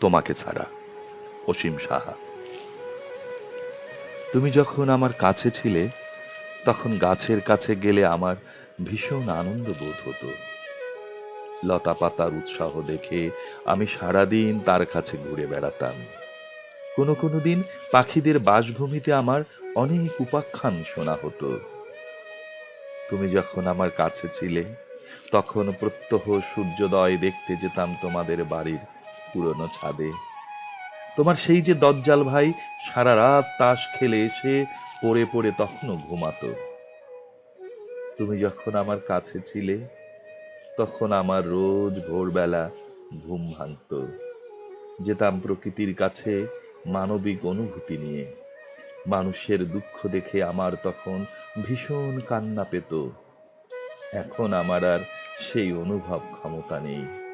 তোমাকে ছাড়া, অসীম সাহা। তুমি যখন আমার কাছে ছিলে, তখন গাছের কাছে গেলে আমার ভীষণ আনন্দ বোধ হতো। লতা পাতার উৎসাহ দেখে আমি সারাদিন তার কাছে ঘুরে বেড়াতাম। কোনো কোনো দিন পাখিদের বাসভূমিতে আমার অনেক উপাখ্যান শোনা হতো। তুমি যখন আমার কাছে ছিলে, তখন প্রত্যহ সূর্যোদয় দেখতে যেতাম তোমাদের বাড়ির পুরনো ছাদে। তোমার সেই যে দজ্জাল ভাই সারা রাত তাস খেলে এসে পড়ে পড়ে তখনও ঘুমাতো। তুমি যখন আমার কাছে ছিলে, তখন আমার রোজ ভোরবেলা ঘুম ভাঙত। যেতাম প্রকৃতির কাছে মানবিক অনুভূতি নিয়ে। মানুষের দুঃখ দেখে আমার তখন ভীষণ কান্না পেত। এখন আমার আর সেই অনুভব ক্ষমতা নেই।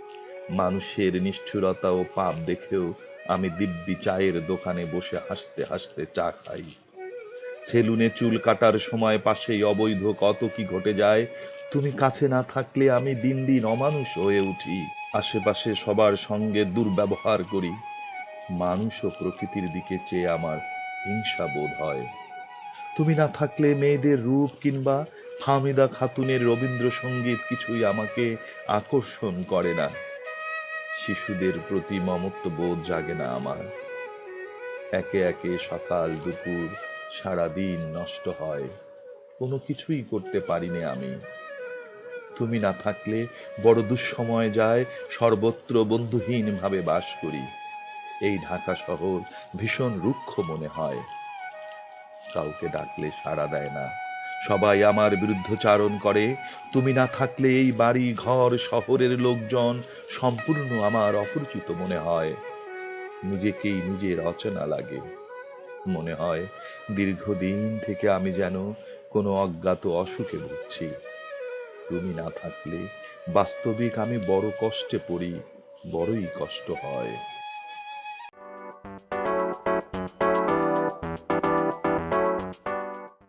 মানুষের নিষ্ঠুরতা ও পাপ দেখেও আমি দিব্যি চায়ের দোকানে বসে হাসতে হাসতে চা খাই। সেলুনে চুল কাটার সময় পাশেই অবৈধ কত কি ঘটে যায়, তুমি কাছে না থাকলে আমি দিন দিন অমানুষ হয়ে উঠি, আশেপাশে সবার সঙ্গে দুর্ব্যবহার করি। মানুষ ও প্রকৃতির দিকে চেয়ে আমার হিংসা বোধ হয়। তুমি না থাকলে মেয়েদের রূপ কিংবা হামিদা খাতুনের রবীন্দ্রসঙ্গীত কিছুই আমাকে আকর্ষণ করে না। শিশুদের প্রতি মমত্ব বোধ জাগে না আমার। একে একে সকাল, দুপুর, সারাদিন নষ্ট হয়। কোনো কিছুই করতে পারিনি আমি। তুমি না থাকলে বড় দুঃসময় যায় সর্বত্র বন্ধুহীন ভাবে বাস করি। এই ঢাকা শহর ভীষণ রুক্ষ মনে হয়। কাউকে ডাকলে সাড়া দেয় না। সবাই আমার বিরুদ্ধচারণ করে। তুমি না থাকলে এই বাড়ি, ঘর, শহরের লোকজন সম্পূর্ণ আমার অপরিচিত মনে হয়। নিজেকেই নিজের অচেনা লাগে। মনে হয় দীর্ঘদিন থেকে আমি যেন কোনো অজ্ঞাত অসুখে ভুগছি। তুমি না থাকলে বাস্তবিক আমি বড় কষ্টে পড়ি, বড়ই কষ্ট হয়।